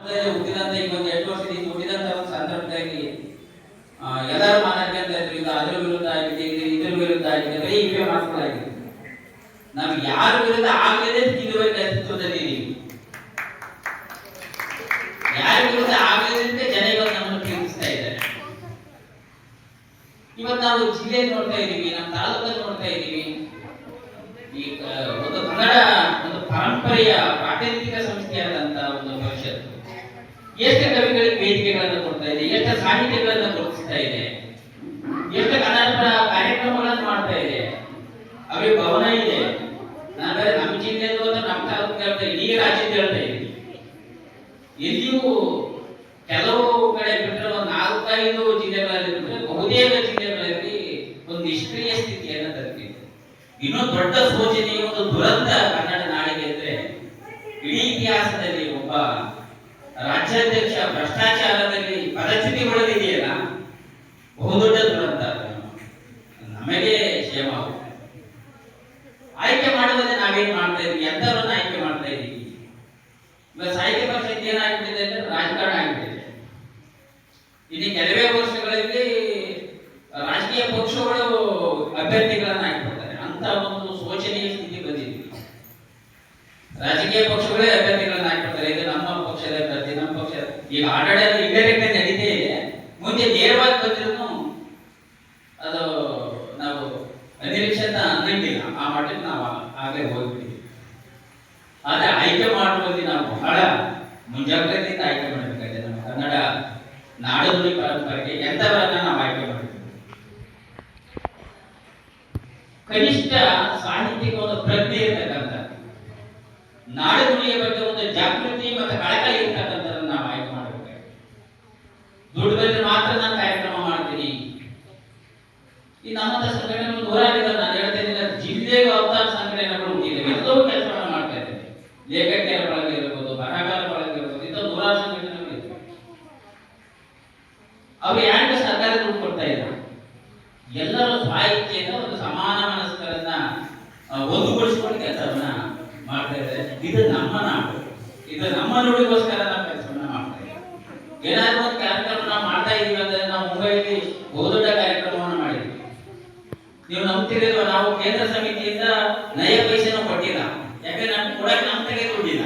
ಹುಟ್ಟಿದಂತ ಈಗ ಒಂದು ಎಂಟು ವರ್ಷದಿಂದ ಹುಟ್ಟಿದಂತ ಒಂದು ಸಂದರ್ಭದಲ್ಲಿ ಎಲ್ಲರೂ ಮಾತಾಡ್ಕೊಂತ ಇದ್ರು ಇದು ಅದ್ರ ವಿರುದ್ಧ ಆಗಿದೆ, ಇದು ಇದ್ರ ವಿರುದ್ಧ ಆಗಿದೆ, ಬರೀ ಮಾತುಗಳಾಗಿದೆ ನಾವು ಯಾರ ವಿರುದ್ಧ ಆಗಲಿದೆ ಇದುವರೆಗೆ ಅಸ್ತಿತ್ವದಲ್ಲಿ ಯಾರ ವಿರುದ್ಧ ಆಗಲಿದೆ ಜನ ಇವತ್ತು ನಮ್ಮನ್ನು ಪ್ರೀತಿಸ್ತಾ ಇದ್ದಾರೆ. ಇವತ್ತು ನಾವು ಜಿಲ್ಲೆ ನೋಡ್ತಾ ಇದೀವಿ ನಮ್ಮ ತಾಲೂಕಲ್ಲಿ ನೋಡ್ತಾ ಇದೀವಿ ಈ ಒಂದು ಕನ್ನಡ ಒಂದು ಪರಂಪರೆಯ ಪ್ರಾತಿನಿಧಿಕ ಸಂಸ್ಥೆ ಒಂದು ಪರಿಷತ್ತು ಎಷ್ಟು ಕವಿಗಳಿಗೆ ವೇದಿಕೆಗಳನ್ನು ಕೊಡ್ತಾ ಇದೆ ಎಷ್ಟು ಸಾಹಿತ್ಯಗಳನ್ನು ಗುರುತಿಸ್ತಾ ಇದೆ ಎಷ್ಟು ಕನ್ನಡ ಕಾರ್ಯಕ್ರಮಗಳನ್ನು ಮಾಡ್ತಾ ಇದೆ. ಅವೇ ಭವನ ಇದೆ. ನಾನು ನಮ್ಮ ಜಿಲ್ಲೆ ನಮ್ಮ ತಾಲೂಕು ಹೇಳ್ತಾ ಇಡೀ ರಾಜ್ಯದ ಹೇಳ್ತಾ ಇದ್ದೀನಿ. ಎಲ್ಲಿಯೂ ಕೆಲವು ಕಡೆ ಬಿಟ್ಟರೆ ಒಂದು ನಾಲ್ಕೈದು ಜಿಲ್ಲೆಗಳಲ್ಲಿ ಬಿಟ್ಟರೆ ಬಹುತೇಕ ಜಿಲ್ಲೆಗಳಲ್ಲಿ ಒಂದು ನಿಷ್ಕ್ರಿಯ ಸ್ಥಿತಿಯನ್ನು ತಲುಪಿದೆ. ಇನ್ನೊಂದು ದೊಡ್ಡ ಸೂಚನೆ ಒಂದು ದುರಂತ ಕನ್ನಡ ನಾಡಿಗೆ ಅಂದ್ರೆ ಇಡೀ ಇತಿಹಾಸದಲ್ಲಿ ಒಬ್ಬ ಭ್ರಷ್ಟಾಚಾರದಲ್ಲಿ ಪದಚ್ಯುತಿ ಒಳಗಿದೆಯಲ್ಲ ಬಹುದೊಡ್ಡ ದುರಂತ. ನಮಗೆ ಕ್ಷೇಮ. ಆಯ್ಕೆ ಮಾಡುವುದೇ ನಾವೇನ್ ಮಾಡ್ತಾ ಇದೀವಿ? ಎಂತವರನ್ನ ಆಯ್ಕೆ ಮಾಡ್ತಾ ಇದೀವಿ ಇವಾಗ ಸಾಹಿತ್ಯ ಪರಿಷತ್ ಏನಾಗ್ಬಿಟ್ಟಿದೆ ಅಂದ್ರೆ ರಾಜಕಾರಣ ಆಗ್ಬಿಟ್ಟಿದೆ. ಇನ್ನು ಕೆಲವೇ ವರ್ಷಗಳಲ್ಲಿ ರಾಜಕೀಯ ಪಕ್ಷಗಳು ಅಭ್ಯರ್ಥಿಗಳನ್ನ ಹಾಕ್ಬಿಡ್ತಾರೆ. ಅಂತ ಒಂದು ಶೋಚನೀಯ ಸ್ಥಿತಿ ಬಂದಿದೆ. ರಾಜಕೀಯ ಪಕ್ಷಗಳೇ ಅಭ್ಯರ್ಥಿಗಳನ್ನ ಹಾಕ್ಬಿಡ್ತಾರೆ ಇದು ನಮ್ಮ ಪಕ್ಷದ ಅಭ್ಯರ್ಥಿ ನಮ್ಮ ಪಕ್ಷ. ಈಗ ಆಡಳಿತ ಇಂಡೈರೆಕ್ಟ್ ನಡೀತೇ ಇದೆ. ಮುಂದೆ ನೇರವಾಗಿ ಬಂದಿರೂ ಅದು ನಾವು ಅನಿರೀಕ್ಷಿತ ಅನ್ನಂಗಿಲ್ಲ ಆ ಮಟ್ಟಕ್ಕೆ ನಾವು ಆಗಲೇ ಹೋಗ್ಬಿಟ್ಟಿದ್ದೀವಿ. ಆದ್ರೆ ಆಯ್ಕೆ ಮಾಡುವಲ್ಲಿ ನಾವು ಬಹಳ ಮುಂಜಾಗ್ರತೆಯಿಂದ ಆಯ್ಕೆ ಮಾಡಬೇಕಾಗಿದೆ. ನಮ್ಮ ಕನ್ನಡ ನಾಡುನುಡಿ ಪರಂಪರೆಗೆ ಎಂತವರನ್ನ ನಾವು ಆಯ್ಕೆ ಮಾಡಬೇಕು ಕನಿಷ್ಠ ಸಾಹಿತ್ಯಕ್ಕೆ ಒಂದು ಪ್ರಜ್ಞೆ ಇರ್ತಕ್ಕಂಥ ನಾಡುನುಡಿಯ ಬಗ್ಗೆ ಜಾಗೃತಿ ಮತ್ತು ಕಳಕಳಿ ಇರ್ತಕ್ಕಂಥದ್ದನ್ನು ನಾವು ಆಯ್ಕೆ ಮಾಡಬೇಕಾಗಿದೆ ದುಡ್ಡು ಬಂದ್ರೆ ಮಾತ್ರ ನಾನು ಕಾರ್ಯಕ್ರಮ ಮಾಡ್ತೀನಿ. ಈ ನಮ್ಮ ಸಂಘಟನೆಗಳು ನೂರಾರಿದೆ ನಾನು ಹೇಳ್ತೇನೆ ಜಿಲ್ಲೆಗೆ ಅವತಾರ ಸಂಘಟನೆಗಳು ಹುಟ್ಟಿದೆ ಎಲ್ಲವೂ ಕೆಲಸಗಳನ್ನು ಮಾಡ್ತಾ ಇದ್ದೇವೆ. ಲೇಖಕಿಯರ ಬಳಗ ಇರಬಹುದು ಬರಹಗಾರ ಬಳಗ ಇರಬಹುದು ಇಂಥ ನೂರಾರು ಸಂಘಟನೆಗಳು ಇದೆ ಅವ್ರು ಯಾರಿಗೂ ಸರ್ಕಾರ ದುಡ್ಡು ಕೊಡ್ತಾ ಇಲ್ಲ. ಎಲ್ಲರೂ ಸಾಹಿತ್ಯದ ಒಂದು ಸಮಾನ ಮನಸ್ಕರನ್ನ ಆ, ಒಂದುಗೂಡಿಸಿಕೊಂಡು ಕೆಲಸವನ್ನ ಮಾಡ್ತಾ ಇದ್ದಾರೆ ಇದು ನಮ್ಮ ನಾಡು ಇದು ನಮ್ಮ ನುಡಿಗೋಸ್ಕರ ನಾವು ಕೆಲಸವನ್ನ ಮಾಡ್ತಾ ಇದ್ದೀವಿ. ಏನಾದ್ರು ಒಂದು ಕಾರ್ಯಕ್ರಮ ಮಾಡ್ತಾ ಇದೀವಿ ಅಂದ್ರೆ ನಾವು ಮುಂಬೈಲಿ ಬಹುದೊಡ್ಡ ಕಾರ್ಯಕ್ರಮವನ್ನು ಮಾಡಿದ್ವಿ. ನೀವು ನಂಬ್ತಿರೋ ನಾವು ಕೇಂದ್ರ ಸಮಿತಿಯಿಂದ ನಯ ಪೈಸೆನೂ ಕೊಟ್ಟಿಲ್ಲ. ಯಾಕಂದ್ರೆ ನಮ್ಗೆ ಕೊಡಕ್ಕೆ ನಮ್ಮ ತೆಗೆ ದುಡ್ಡಿಲ್ಲ